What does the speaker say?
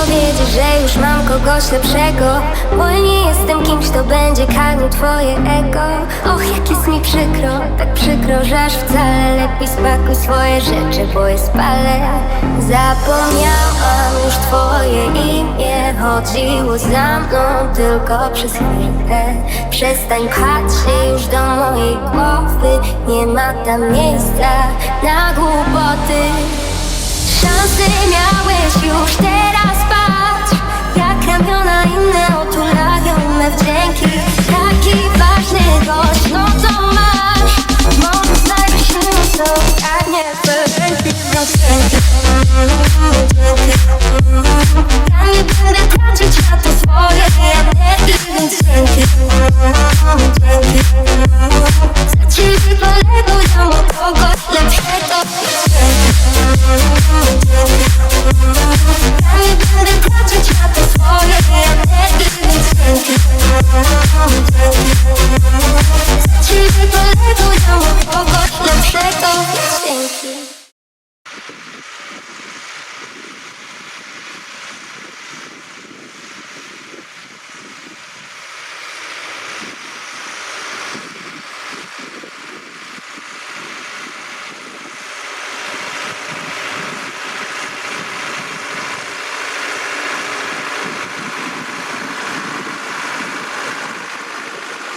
powiedzieć, że już mam kogoś lepszego. Bo nie jestem kimś, kto będzie karmił twoje ego. Och, jak jest mi przykro, tak przykro, że aż wcale. Lepiej spakuj swoje rzeczy, bo je spalę. Zapomniałam już twoje imię Chodziło za mną tylko przez chwilę. Przestań pchać się już do mojej głowy Nie ma tam miejsca na głupoty. Szansy miałeś